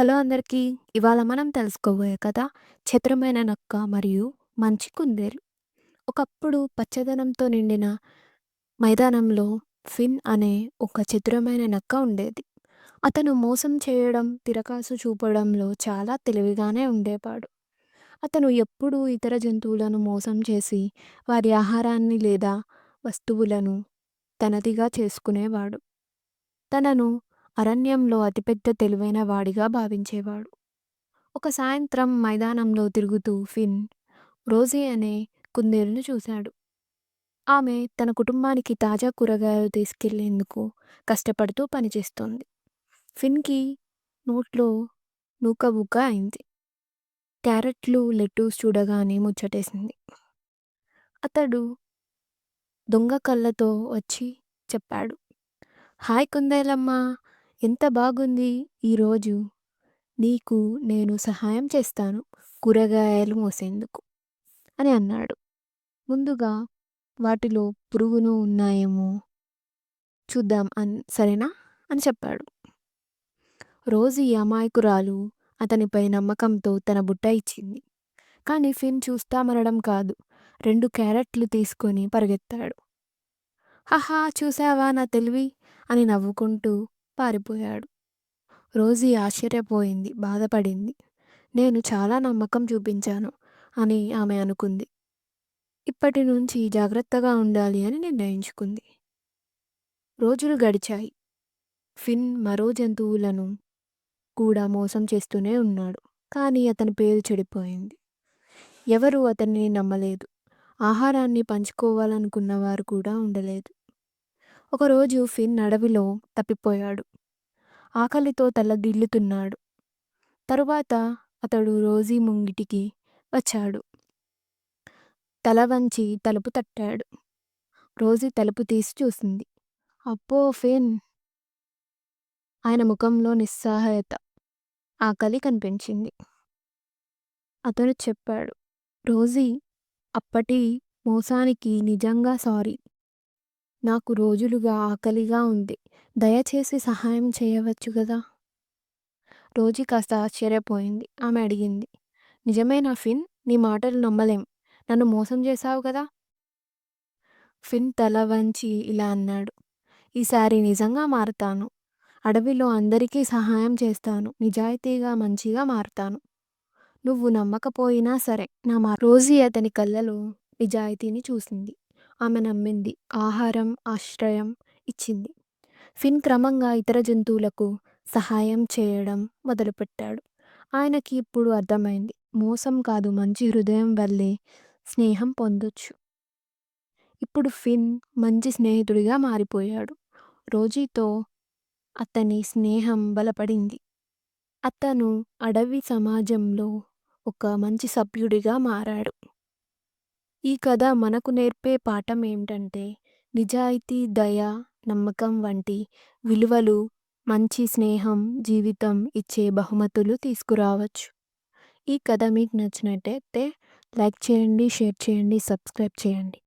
Hello అందరికీ. ఇవాళ మనం తెలుసుకోబోయే కథ ఛత్రమైన నక్క మరియు మంచి కుందేలు'. ఒకప్పుడు పచ్చదనంతో నిండిన మైదానంలో ఫిన్ అనే ఒక చతురమైన నక్క ఉండేది. అతను మోసం చేయడం, తిరకాసు చూపడంలో చాలా తెలివిగానే ఉండేవాడు. అతను ఎప్పుడూ ఇతర జంతువులను మోసం చేసి వారి ఆహారాన్ని లేదా వస్తువులను తనదిగా చేసుకునేవాడు. తనను అరణ్యంలో అతిపెద్ద తెలివైన వాడిగా భావించేవాడు. ఒక సాయంత్రం మైదానంలో తిరుగుతూ ఫిన్ రోజీ అనే కుందేలును చూశాడు. ఆమె తన కుటుంబానికి తాజా కూరగాయలు తీసుకెళ్ళేందుకు కష్టపడుతూ పనిచేస్తోంది. ఫిన్‌కి నోట్లో నూకబుక్క అయింది. క్యారెట్లు, లెట్టూస్ చూడగానే ముచ్చటేసింది. అతడు దొంగ కళ్ళతో వచ్చి చెప్పాడు. హాయ్ కుందేలమ్మా! ఎంత బాగుంది ఈరోజు. నీకు నేను సహాయం చేస్తాను కూరగాయలు మోసేందుకు అని అన్నాడు. ముందుగా వాటిలో పురుగులు ఉన్నాయేమో చూద్దాం అన్ సరేనా అని చెప్పాడు. రోజీ అమాయకురాలు అతనిపై నమ్మకంతో తన బుట్ట ఇచ్చింది. కానీ ఫిన్ చూస్తామనడం కాదు రెండు క్యారెట్లు తీసుకొని పరిగెత్తాడు. హహా చూశావా నా తెలివి అని నవ్వుకుంటూ పారిపోయాడు. రోజీ ఆశ్చర్యపోయింది, బాధపడింది. నేను చాలా నమ్మకం చూపించాను అని ఆమె అనుకుంది. ఇప్పటి నుంచి జాగ్రత్తగా ఉండాలి అని నిర్ణయించుకుంది. రోజులు గడిచాయి. ఫిన్ మరో జంతువులను కూడా మోసం చేస్తూనే ఉన్నాడు. కానీ అతని పేరు చెడిపోయింది. ఎవరూ అతన్ని నమ్మలేదు. ఆహారాన్ని పంచుకోవాలనుకున్న వారు కూడా ఉండలేదు. ఒకరోజు ఫిన్ అడవిలో తప్పిపోయాడు. ఆకలితో తల్లడిల్లుతున్నాడు. తరువాత అతడు రోజీ ముంగిటికి వచ్చాడు. తల వంచి తలుపు తట్టాడు. రోజీ తలుపు తీసి చూసింది. అప్పో ఫిన్! ఆయన ముఖంలో నిస్సహాయత, ఆకలి కనిపించింది. అతను చెప్పాడు. రోజీ! అప్పటి మోసానికి నిజంగా సారీ. నాకు రోజులుగా ఆకలిగా ఉంది. దయచేసి సహాయం చేయవచ్చు కదా రోజీ కాస్త ఆశ్చర్యపోయింది. ఆమె అడిగింది. నిజమేనా ఫిన్? నీ మాటలు నమ్మలేం. నన్ను మోసం చేశావు కదా ఫిన్ తల వంచి ఇలా అన్నాడు. ఈసారి నిజంగా మారుతాను అడవిలో అందరికీ సహాయం చేస్తాను. నిజాయితీగా మంచిగా మారుతాను నువ్వు నమ్మకపోయినా సరే నా మా రోజీ అతని కళ్ళలో నిజాయితీని చూసింది. ఆమె నమ్మింది. ఆహారం, ఆశ్రయం ఇచ్చింది. ఫిన్ క్రమంగా ఇతర జంతువులకు సహాయం చేయడం మొదలుపెట్టాడు. ఆయనకి ఇప్పుడు అర్థమైంది. మోసం కాదు మంచి హృదయం వల్లే స్నేహం పొందొచ్చు. ఇప్పుడు ఫిన్ మంచి స్నేహితుడిగా మారిపోయాడు. రోజీతో అతని స్నేహం బలపడింది. అతను అడవి సమాజంలో ఒక మంచి సభ్యుడిగా మారాడు. ఈ కథ మనకు నేర్పే పాఠం ఏంటంటే నిజాయితీ, దయ, నమ్మకం వంటి విలువలు మంచి స్నేహం జీవితం ఇచ్చే బహుమతులు తీసుకురావచ్చు. ఈ కథ మీకు నచ్చినట్టయితే లైక్ చేయండి, షేర్ చేయండి, సబ్స్క్రైబ్ చేయండి.